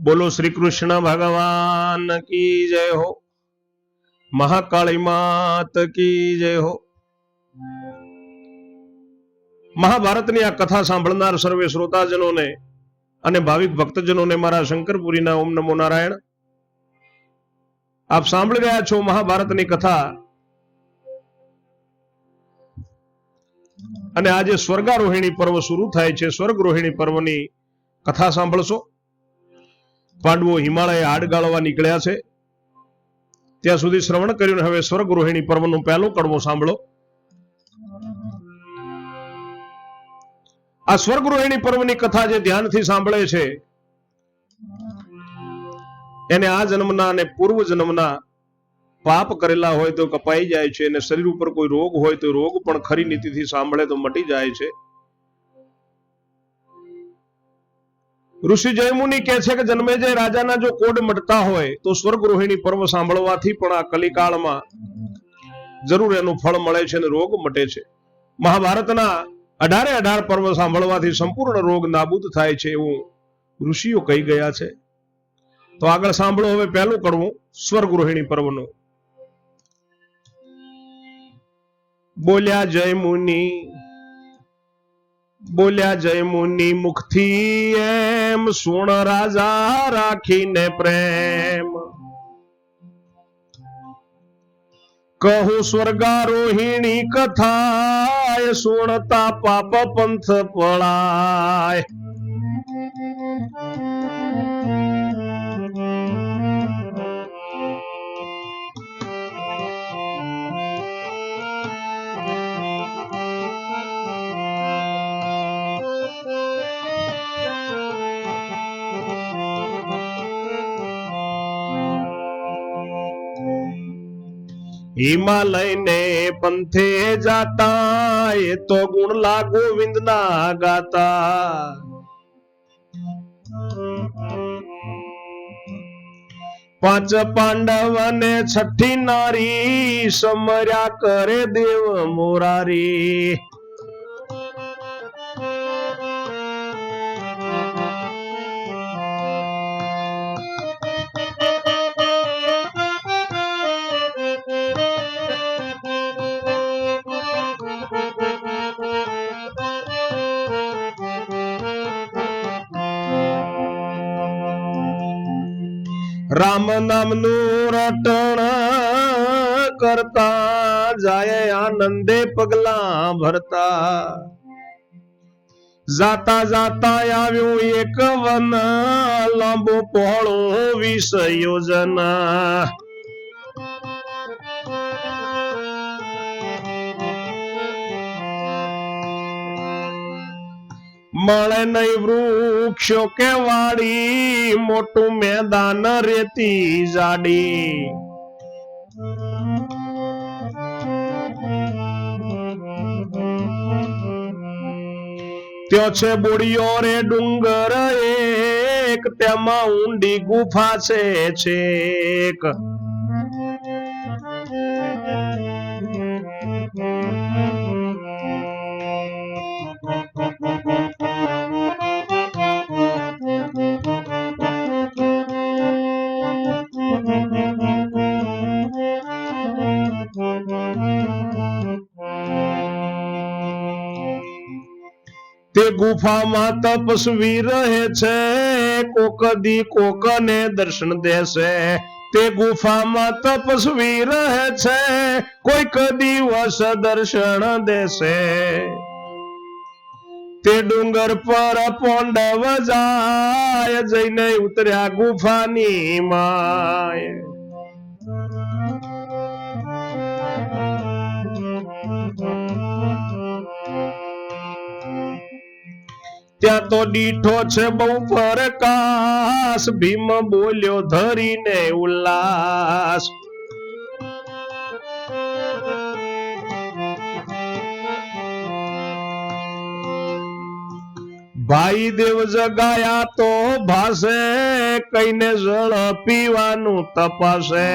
બોલો શ્રી કૃષ્ણ ભગવાન કી જય હો? મહાકાળી માત કી જય હો? મહાભારતની આ કથા સાંભળનાર સર્વે શ્રોતાજનોને અને ભાવિક ભક્તજનોને મારા શંકરપુરીના ઓમ નમો નારાયણ. આપ સાંભળી રહ્યા છો મહાભારતની કથા. અને આજે સ્વર્ગારોહિણી પર્વ શરૂ થાય છે. સ્વર્ગરોહિણી પર્વની કથા સાંભળશો. પાંડવો હિમાલય આડગાળવા ગાળવા નીકળ્યા છે. ત્યાં સુધી શ્રવણ કર્યું હવે સ્વર્ગરોહિણી પર્વનો પહેલો કડવો સાંભળો. આ સ્વર્ગરોહિણી પર્વની કથા જે ધ્યાનથી સાંભળે છે, એને આ જન્મના અને પૂર્વ જન્મના પાપ કરેલા હોય તો કપાઈ જાય છે અને શરીર ઉપર કોઈ રોગ હોય તો રોગ પણ ખરી નીતિથી સાંભળે તો મટી જાય છે. ઋષિ જયમુનિ કહે છે કે જન્મેજય રાજાના જો કોડ મટતા હોય તો સ્વર્ગ રોહિણી પર્વ સાંભળવાથી પણ આ કલિકાળમાં જરૂર એનું ફળ મળે છે અને રોગ મટે છે. મહાભારતના અઢારે અઢાર પર્વ સાંભળવાથી સંપૂર્ણ રોગ નાબૂદ થાય છે એવું ઋષિઓ કહી ગયા છે. તો આગળ સાંભળો, હવે પહેલું કરવું સ્વર્ગ રોહિણી પર્વનું. બોલ્યા જય મુનિ બોલ્યા જય મુનિ મુખથી એમ સુણ રાજા રાખીને પ્રેમ. કહું સ્વર્ગારોહિણી કથા સુણતા પાપ પંથ પળાય હિમાલય ને પંથે જાતા, એ તો ગુણ લા ગોવિંદ ના ગાતા. પાંચ પાંડવ ને છઠ્ઠી નારી સમર્યા કરે દેવ મોરારી. રામ નામનું રટણ કરતા જાય આનંદે પગલા ભરતા. જાતા જાતા આવ્યું એક વન, લાંબો પહોળું વિષ યોજના મળે નહીં વૃક્ષો કે વાડી, મોટું મેદાન રેતી જાડી. ત્યો છે બોડીઓ રે ડુંગર એક, તેમાં ઊંડી ગુફા છે છેક. ગુફામાં તપસ્વી રહે છે. કોક દી કોકને દર્શન દેશે. તે ગુફામાં તપસ્વી રહે છે. કોઈક દિવસ દર્શન દેશે. તે ડુંગર પર પોંડવ જાય જઈને ઉતર્યા ગુફાની માય. ત્યાં તો દીઠો છે બહુ ફરકાસ ભીમ બોલ્યો, ધરીને ઉલ્લાસ. ભાઈ દેવ જગાયા તો ભાષે કઈને જળ પીવાનું તપાસે.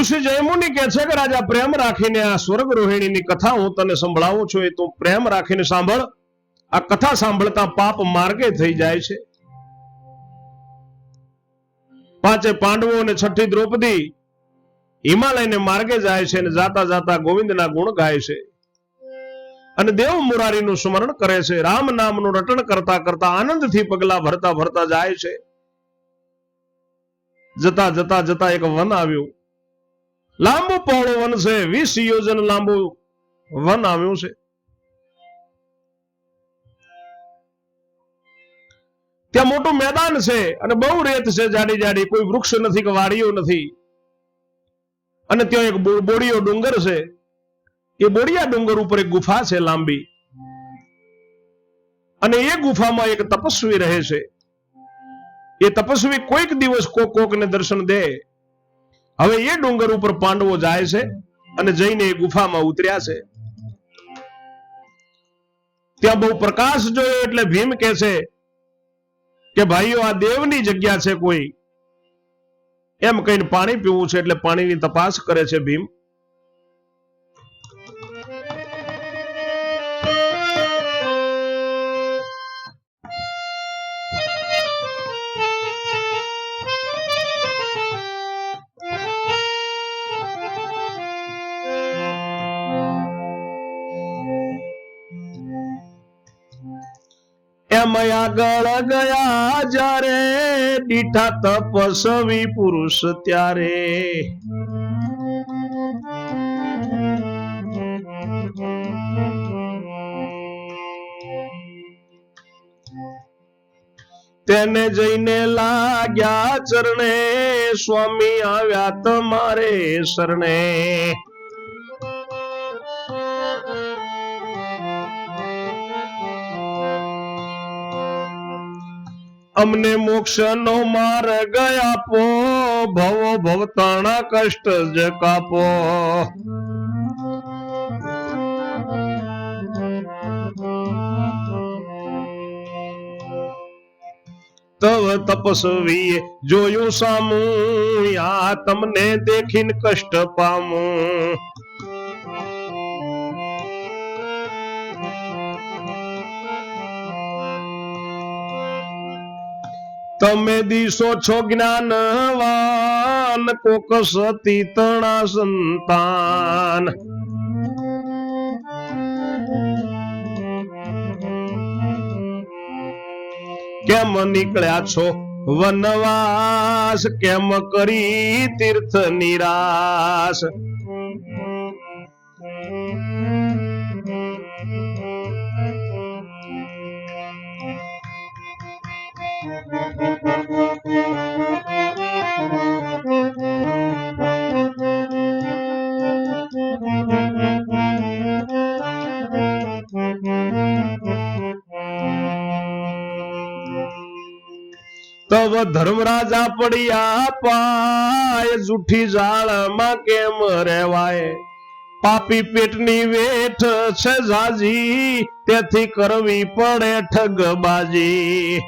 ઋષિ જયમુનિ કહે છે કે, રાજા, પ્રેમ રાખીને આ સ્વર્ગ રોહિણીની કથા હું તને સંભળાવું છું. એ તું પ્રેમ રાખીને સાંભળ. આ કથા સાંભળતા પાપ માર્ગે થઈ જાય છે. પાંચે પાંડવો અને છઠ્ઠી દ્રૌપદી હિમાલયને માર્ગે જાય છે અને જાતા જાતા ગોવિંદના ગુણ ગાય છે. અને દેવ મુરારીનું સ્મરણ કરે છે. રામ નામનું રટણ કરતા કરતા આનંદથી પગલા ભરતા ભરતા જાય છે. જતા જતા જતા એક વન આવ્યું. લાંબુ પહોળું વન છે. વીસ યોજન લાંબુ વન આવ્યું છે. ત્યાં મોટું મેદાન છે અને બહુ રેત છે જાડી જાડી. કોઈ વૃક્ષ નથી કે વાડીઓ નથી. અને ત્યાં એક બોડીયો ડુંગર છે. એ બોડિયા ડુંગર ઉપર એક ગુફા છે લાંબી. અને એ ગુફામાં એક તપસ્વી રહે છે. એ તપસ્વી કોઈક દિવસ કોક કોકને દર્શન દે. હવે એ ડુંગર ઉપર પાંડવો જાય છે અને જઈને એ ગુફામાં ઉતર્યા છે. ત્યાં બહુ પ્રકાશ જોયો એટલે ભીમ કે છે કે ભાઈઓ, આ દેવની જગ્યા છે કોઈ. એમ કહીને પાણી પીવું છે એટલે પાણીની તપાસ કરે છે ભીમ. એમ આગળ ગયા જ્યારે દીઠા તપસ્વી પુરુષ ત્યારે. તેને જઈને લાગ્યા ચરણે, સ્વામી આવ્યા તમારે શરણે. અમને મોક્ષ નો માર્ગ આપો, ભવો ભવતાણા કષ્ટ જ કાપો. તવ તપસ્વીએ જોયું સામું આ તમને દેખીને કષ્ટ પામું. તમે દિશો છો જ્ઞાનવાન, કોક સતી તણા સંતાન. કેમ નીકળ્યા છો વનવાસ? કેમ કરી તીર્થ નિરાશ? તવ ધર્મરાજા પડ્યા પાય જૂઠી જાળમાં કેમ રેવાય પાપી પેટની વેઠ છે જાજી, તેથી કરવી પડે ઠગબાજી.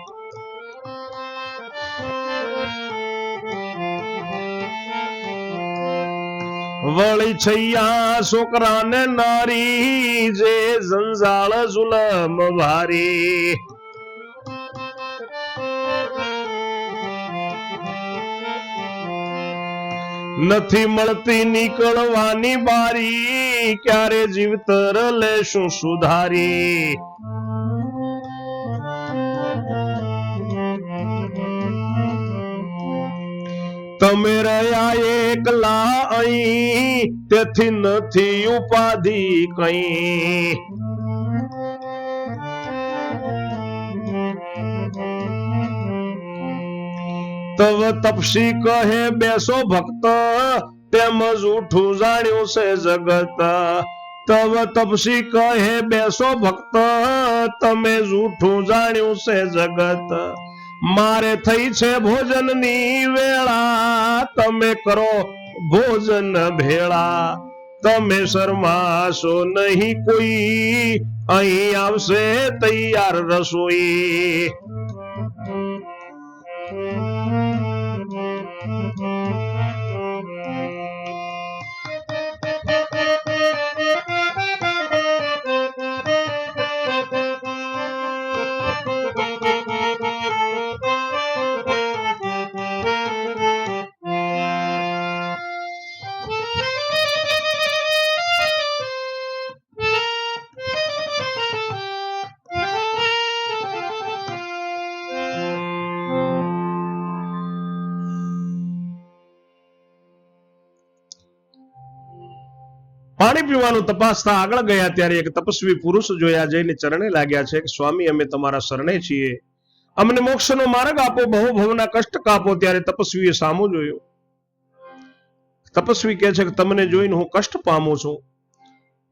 વળી છૈયા છોકરાને નારી, જે ઝંઝાળ જુલમ ભારી નથી મળતી નીકળવાની બારી, ક્યારે જીવતર લેશું સુધારી? તમે રહ્યા એકલા અહીં, તેથી નથી ઉપાધિ કઈ. તવ તપસી કહે બેસો ભક્ત, તેમજ ઉઠું જાણ્યું છે જગત. તવ તપસી કહે બેસો ભક્ત, તમે જૂઠું જાણ્યું છે જગત. મારે થઈ છે ભોજનની વેળા, તમે કરો ભોજન ભેળા. તમે શરમાશો નહીં કોઈ, અહીં આવશે તૈયાર રસોઈ. પાણી પીવાનું તપાસતા આગળ ગયા ત્યારે એક તપસ્વી પુરુષ જોયા જઈને ચરણે લાગ્યા છે કે, સ્વામી, અમે તમારા શરણે છીએ. અમને મોક્ષનો માર્ગ આપો બહુ ભવના કષ્ટ કાપો. ત્યારે તપસ્વીએ સામો જોયો. તપસ્વી કહે છે કે, તમને જોઈને હું કષ્ટ પામું છું.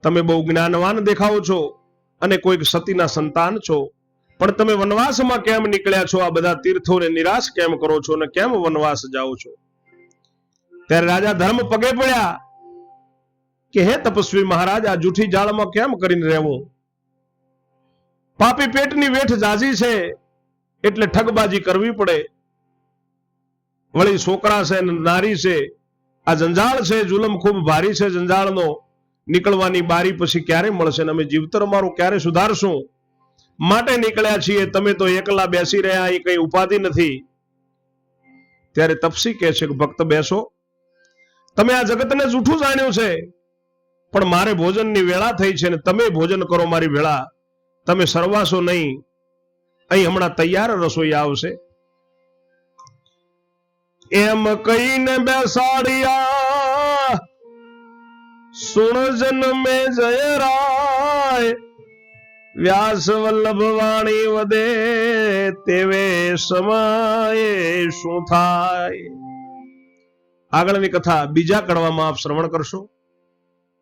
તમે બહુ જ્ઞાનવાન દેખાઓ છો અને કોઈક સતીના સંતાન છો. પણ તમે વનવાસમાં કેમ નીકળ્યા છો? આ બધા તીર્થોને નિરાશ કેમ કરો છો? અને કેમ વનવાસ જાઓ છો? ત્યારે રાજા ધર્મ પગે પડ્યા. કે હે તપસ્વી મહારાજ, આ જૂઠી જાળમાં કેમ કરીને રહેવું? પાપી પેટની વેઠ જાજી છે, એટલે ઠગબાજી કરવી પડે. વળી છોકરા છે, નારી છે, આ જંજાળ છે, જુલમ ખૂબ ભારી છે જંજાળનો. નીકળવાની બારી પછી ક્યારે મળશે ને અમે જીવતર મારું ક્યારે સુધારશું? માટે નીકળ્યા છીએ, તમે તો એકલા બેસી રહ્યા, એ કઈ ઉપાધિ નથી. ત્યારે તપસી કહે છે કે ભક્ત બેસો. તમે આ જગતને જૂઠું જાણ્યું છે. પણ મારે ભોજનની વેળા થઈ છે ને તમે ભોજન કરો મારી વેળા. તમે સરવાસો નહીં. અહીં હમણાં તૈયાર રસોઈ આવશે. એમ કહીને બેસાડ્યા, સુણ જન્મે જય રાય વ્યાસ વલ્લભ વાણી વધે તેવે સમયે શું થાય? આગળની કથા બીજા કડવામાં આપ શ્રવણ કરશો.